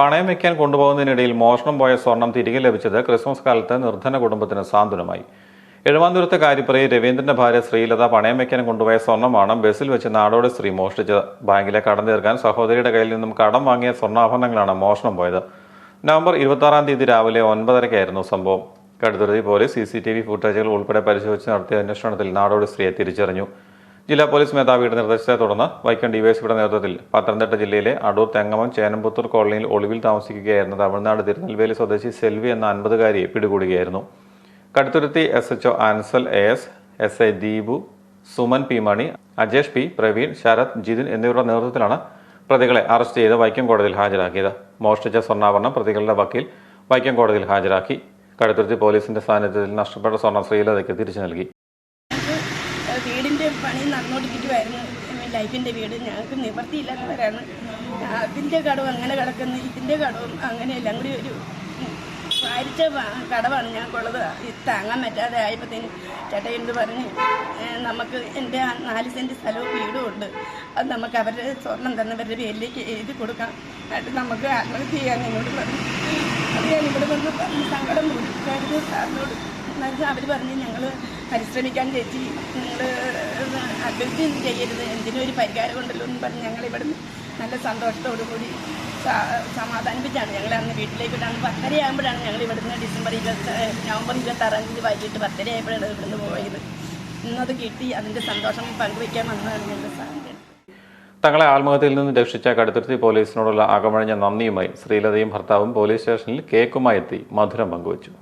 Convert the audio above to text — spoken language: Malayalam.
പണയം വയ്ക്കാൻ കൊണ്ടുപോകുന്നതിനിടയിൽ മോഷണം പോയ സ്വർണം തിരികെ ലഭിച്ചത് ക്രിസ്മസ് കാലത്ത് നിർധന കുടുംബത്തിന് സാന്ത്വനമായി. എഴുമാന്തുരത്തെ കാര്യപ്പുറയിൽ രവീന്ദ്രന്റെ ഭാര്യ ശ്രീലത പണയം വയ്ക്കാൻ കൊണ്ടുപോയ സ്വർണമാണ് ബസ്സിൽ വെച്ച് നാടോടി സ്ത്രീ മോഷ്ടിച്ചത്. ബാങ്കിലെ കടം തീർക്കാൻ സഹോദരിയുടെ കയ്യിൽ നിന്നും കടം വാങ്ങിയ സ്വർണാഭരണങ്ങളാണ് മോഷണം പോയത്. നവംബർ ഇരുപത്തി ആറാം തീയതി രാവിലെ ഒൻപതരയ്ക്കായിരുന്നു സംഭവം. Kaduthuruthy police C C T V ഫുട്ടേജുകൾ ഉൾപ്പെടെ പരിശോധിച്ച് നടത്തിയ അന്വേഷണത്തിൽ നാടോടി സ്ത്രീയെ തിരിച്ചറിഞ്ഞു. ജില്ലാ പോലീസ് മേധാവിയുടെ നിർദ്ദേശത്തെ തുടർന്ന് വൈക്കം ഡിവൈഎസ്പിയുടെ നേതൃത്വത്തിൽ പത്തനംതിട്ട ജില്ലയിലെ അടൂർ തെങ്ങമം ചേനമ്പുത്തൂർ കോളനിയിൽ ഒളിവിൽ താമസിക്കുകയായിരുന്ന തമിഴ്നാട് തിരുനെൽവേലി സ്വദേശി സെൽവി എന്ന അൻപതുകാരിയെ പിടികൂടുകയായിരുന്നു. Kaduthuruthy S H Ansal A S S I Deepu Suman P Mani Ajesh P Praveen Sarath Jithin എന്നിവരുടെ നേതൃത്വത്തിലാണ് പ്രതികളെ അറസ്റ്റ് ചെയ്ത് വൈക്കം കോടതിയിൽ ഹാജരാക്കിയത്. മോഷ്ടിച്ച സ്വർണാഭരണം പ്രതികളുടെ വക്കീൽ വൈക്കം കോടതിയിൽ ഹാജരാക്കി. കടുത്തുരുത്തി പോലീസിന്റെ സാന്നിധ്യത്തിൽ നഷ്ടപ്പെട്ട സ്വർണ ശ്രീലതയ്ക്ക് തിരിച്ചു നൽകി. വീടിന്റെ പണി നടന്നുകൊണ്ടിരിക്കുമായിരുന്നു ലൈഫിന്റെ വീട്. ഞങ്ങൾക്ക് നിവർത്തിയില്ലാത്തവരാണ് അതിന്റെ കടവും അങ്ങനെ കിടക്കുന്നു. ഇതിന്റെ കടവും അങ്ങനെ എല്ലാം കൂടി ഒരു വാരിച്ച കടവാണ് ഞങ്ങൾക്കുള്ളത് താങ്ങാൻ പറ്റാതെ ആയപ്പോഴത്തേന് ചേട്ടൻ എന്ത് പറഞ്ഞ്? നമുക്ക് എന്റെ നാല് സെന്റ് സ്ഥലവും വീടും ഉണ്ട്. അത് നമുക്ക് അവരുടെ സ്വർണം തന്നവരുടെ പേരിലേക്ക് എഴുതി കൊടുക്കാം. എന്നിട്ട് നമുക്ക് ആത്മഹത്യ ചെയ്യാൻ എന്നോട് പറഞ്ഞു. അത് ഞാൻ ഇവിടെ വന്ന് സങ്കടം കൊടുക്കായിരുന്നു സാറിനോട് എന്നുവെച്ചാൽ അവർ പറഞ്ഞ് ഞങ്ങൾ പരിശ്രമിക്കാൻ ചേച്ചി നിങ്ങൾ അഭിവൃദ്ധി ഒന്നും ചെയ്യരുത് എന്തിനും ഒരു പരിഹാരം ഉണ്ടല്ലോ എന്ന് പറഞ്ഞ് ഞങ്ങൾ ഇവിടുന്ന് നല്ല സന്തോഷത്തോടു കൂടി സമാധാനിപ്പിച്ചാണ് ഞങ്ങൾ അന്ന് വീട്ടിലേക്ക് വിടാൻ. പത്തര ആകുമ്പോഴാണ് ഞങ്ങൾ ഇവിടുന്ന് ഡിസംബർ ഇരുപത്തി നവംബർ ഇരുപത്തി ആറാം തീയതി വൈകിട്ട് പത്തര ആയപ്പോഴാണ് ഇവിടുന്ന് പോയത്. ഇന്നത് കിട്ടി അതിന്റെ സന്തോഷം പങ്കുവയ്ക്കാൻ വന്നതാണ് സാറിന്റെ തങ്ങളെ ആത്മഹത്യയിൽ നിന്ന് രക്ഷിച്ച കടുത്തുരുത്തി പോലീസിനോടുള്ള അകമഴിഞ്ഞ നന്ദിയുമായി ശ്രീലതയും ഭർത്താവും പോലീസ് സ്റ്റേഷനിൽ കേക്കുമായി എത്തി മധുരം പങ്കുവച്ചു.